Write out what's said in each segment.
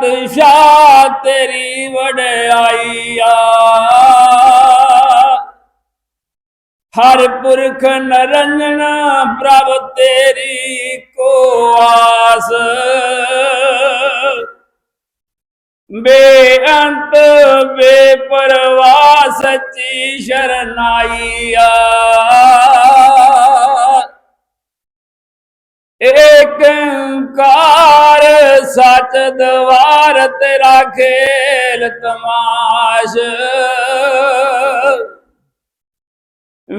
ਪਾਤਸ਼ਾਹ ਤੇਰੀ ਵਡਿਆਈ ਆ ਹਰ ਪੁਰਖ ਨਰੰਜਨ ਪ੍ਰਭ ਤੇਰੀ ਕੋ ਆਸ। ਬੇਅੰਤ, ਬੇਪਰਵਾਹ ਸੱਚੀ ਸ਼ਰਨਾਈਆ। ਏਕ ਓੰਕਾਰ ਸਚ ਦਵਾਰ ਤੇਰਾ ਖੇਲ ਤਮਾਸ਼।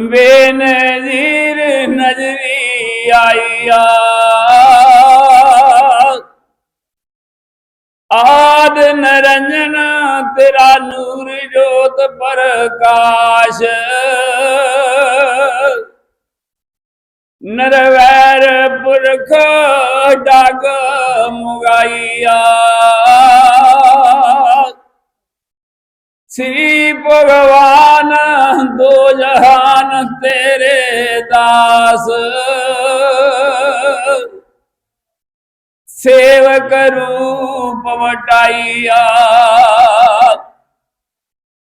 ਬੇਨਜ਼ੀਰ ਨਜ਼ਰੀ ਆਈਆ ਆਦ ਨਰੰਜਨ ਤੇਰਾ ਨੂਰ ਜੋਤ ਪ੍ਰਕਾਸ਼। ਨਰਵੈਰ ਪੁਰਖ ਡਗ ਮੁਗਾਈਆ। ਸ੍ਰੀ ਭਗਵਾਨ ਦੋ ਜਹਾਨ ਤੇਰੇ ਦਾਸ। ਸੇਵਕ ਰੂਪ ਵਟਾਈਆ।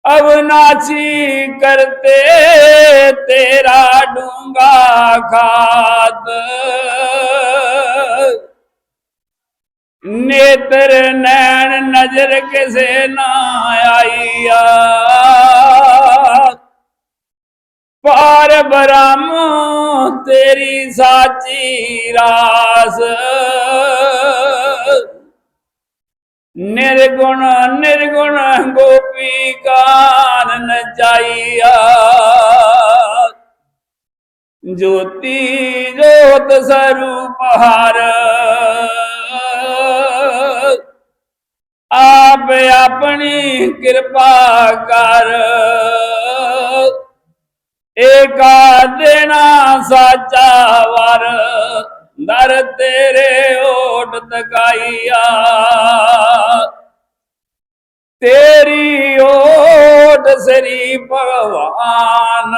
ਅਵਨਾਚੀ ਕਰਤੇ ਤੇਰਾ ਡੂੰਗਾ ਖਾਤ ਨੇਤਰ ਨੈਣ ਨਜ਼ਰ ਕਿਸੇ ਨਾ ਆਈਆ ਪਾਰ ਬ੍ਰਹਮ ਤੇਰੀ ਸਾਚੀ ਰਾਸ ਨਿਰਗੁਣ ਨਿਰਗੁਣ ਗੋਪੀ ਕਾਨ ਨਚਾਈਆ ਜੋਤੀ ਜੋਤ ਸਰੂਪ ਹਰ। ਆਪ ਆਪਣੀ ਕਿਰਪਾ ਕਰ। ਏਕਾ ਦੇਣਾ ਸਾਚਾ ਵਰ। ਦਰ ਤੇਰੇ ਓਟ ਤਕਾਈਆ। ਤੇਰੀ ਓਟ ਸਰੀ ਭਗਵਾਨ।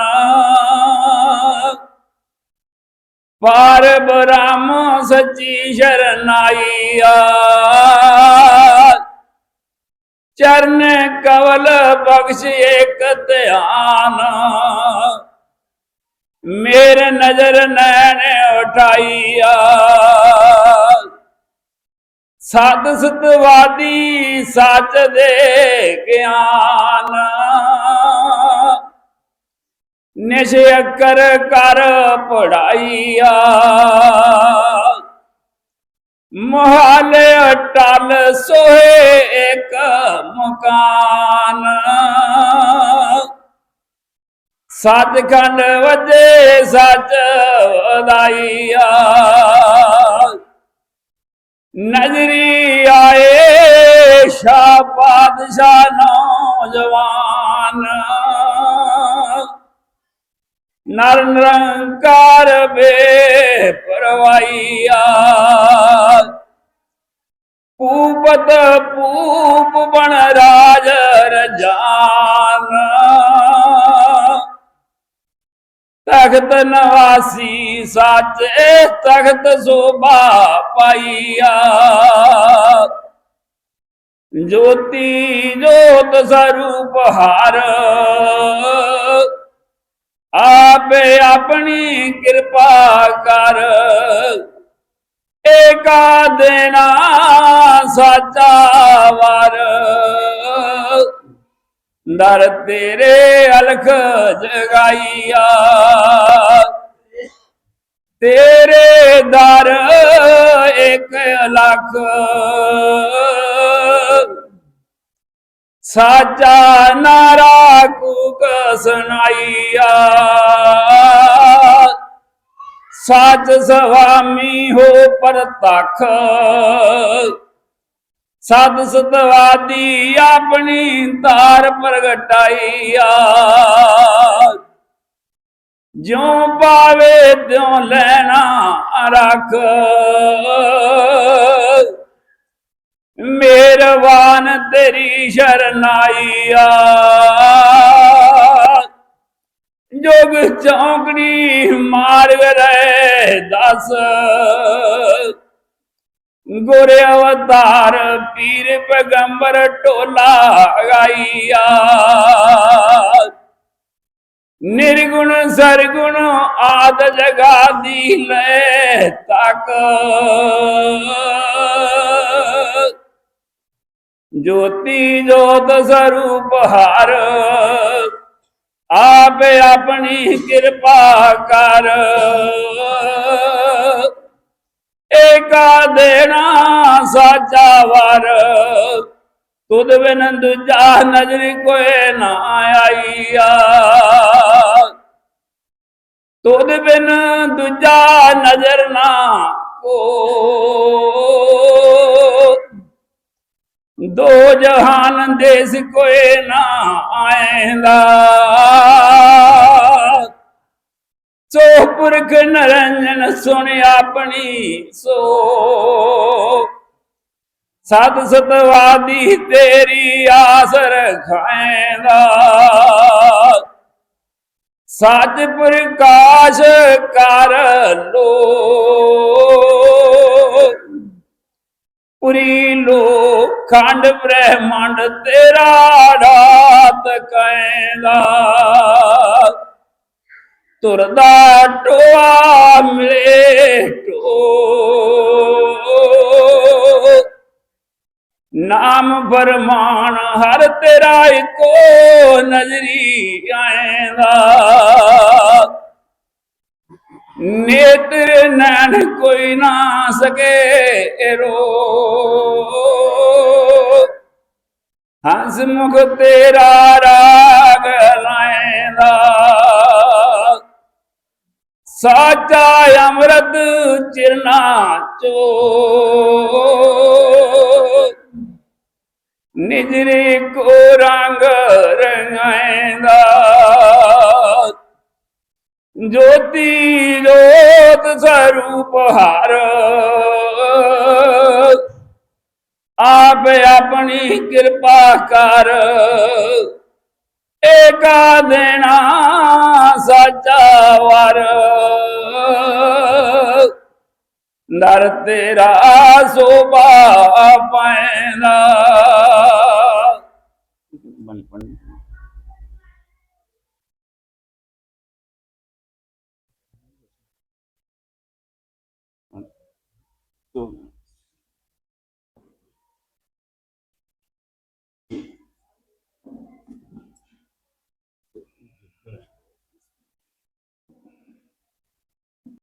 ਪਾਰ ਬ੍ਰਹਮ ਸੱਚੀ ਸ਼ਰਨਾਈਆ ਚਰਨ ਕਵਲ ਬਖਸ਼ ਏਕ ਧਿਆਨ। ਮੇਰੇ ਨਜ਼ਰ ਨੈਣ ਉਠਾਈਆ ਸਤ ਸਤਵਾਦੀ ਸੱਚ ਦੇ ਗਿਆਨ। ਨਿਸ਼ ਕਰ ਕਰ ਪੜਾਈਆ। ਮਹਾਲ ਅਟਲ ਸੋਏ ਇੱਕ ਮਕਾਨ। ਸਤਖੰਡ ਵਜੇ ਸਚ ਵਧਾਈਆ। ਨਜ਼ਰੀ ਆਏ ਸ਼ਾ ਪਾਦਸ਼ਾਹ ਨੌਜਵਾਨ। ਨਰ ਨਿਰੰਕਾਰ ਬੇ ਪਰਵਾਈਆ ਪੂਪਤ ਪੂਪ ਬਣ ਰਾਜ ਰਜਾਨ ਤਖਤ ਨਵਾਸੀ, ਸਾਚੇ ਤਖਤ ਸੋਭਾ ਪਾਈਆ। ਜੋਤੀ ਜੋਤ ਸਰੂਪ ਹਰ, ਆਪੇ ਆਪਣੀ ਕਿਰਪਾ ਕਰ। ਏਕਾ ਦੇਣਾ ਸਾਚਾ ਵਾਰ। ਦਰ ਤੇਰੇ ਅਲਖ ਜਗਾਈਆ। ਤੇਰੇ ਦਰ ਇੱਕ ਲੱਖ। ਸਾਚਾ ਨਾਰਾ ਕੂਕ ਸੁਣਾਈਆ। ਸਾਚ ਸੁਆਮੀ ਹੋ ਪਰਤਖ। ਸਤ ਸਤਵਾਦੀ ਆਪਣੀ ਧਾਰ ਪ੍ਰਗਟਾਈਆ। ਜਿਉ ਪਾਵੇ ਤਿਉ ਲੈਣਾ ਰੱਖ। ਮਿਹਰਬਾਨ ਤੇਰੀ ਸ਼ਰਨਾਈਆ। ਜੋਗ ਚੌਂਕੜੀ ਮਾਰਗ ਰਹਿ ਦਸ। ਗੁਰ ਅਵਤਾਰ ਪੀਰ ਪੈਗੰਬਰ ਟੋਲਾ ਗਾਈਆ। ਨਿਰਗੁਣ ਸਰਗੁਣ ਆਦ ਜਗਾ ਦੀ ਲੈ ਤੱਕ। ਜੋਤੀ ਜੋਤ ਸਰੂਪ ਹਰ, ਆਪ ਆਪਣੀ ਕਿਰਪਾ ਕਰ। ਸਾਚਾ ਵਰ। ਤੁਧ ਬਿਨ ਦੂਜਾ ਨਜ਼ਰ ਕੋਏ ਨਾ ਆਈਆ। ਤੁਧ ਬਿਨ ਦੂਜਾ ਨਜ਼ਰ ਨਾ ਕੋ। ਦੋ ਜਹਾਨ ਦੇਸ ਕੋਏ ਨਾ ਆਏਂਦਾ। ਸੋ ਪੁਰਖ ਨਰੰਜਨ ਸੁਣ ਆਪਣੀ ਸੋ। ਸਤ ਸਤਵਾਦੀ ਤੇਰੀ ਆਸਰ ਰਖਾਏਂਦਾ ਸੱਚ ਪ੍ਰਕਾਸ਼ ਕਰ ਲੋ। ਪੁਰੀ ਲੋ ਖੰਡ ਬ੍ਰਹਮੰਡ ਤੇਰਾ ਰਾਤ ਕਹਿੰਦਾ ਤੁਰਦਾ ਟੋਆ ਮਿਲੇ ਟੋ। ਨਾਮ ਫਰਮਾਨ, ਹਰ ਤੇਰਾ ਇੱਕੋ ਨਜ਼ਰੀ ਆਏਂਦਾ। ਨੇਤਰ ਨੈਣ ਕੋਈ ਨਾ ਸਕੇ ਰੋ ਹੰਸ ਮੁਖ ਤੇਰਾ ਰਾਗ ਲਾਏਂਦਾ। ਸਾਚਾ ਅੰਮ੍ਰਿਤ ਚਿਰਨਾ ਚੋ। ਨਿਜਰੇ ਕੋ ਰੰਗ ਰੰਗਾਏਂਦਾ ਜੋਤੀ ਜੋਤ ਸਰੂਪ ਹਾਰ। ਆਪ ਆਪਣੀ ਕਿਰਪਾ ਕਰ। ਏਕਾ ਦੇਣਾ ਸਾਚਾ ਵਰ। ਦਰ ਤੇਰਾ ਸੋਭਾ ਪੈਂਦਾ। ਬਣ ਬਣ तो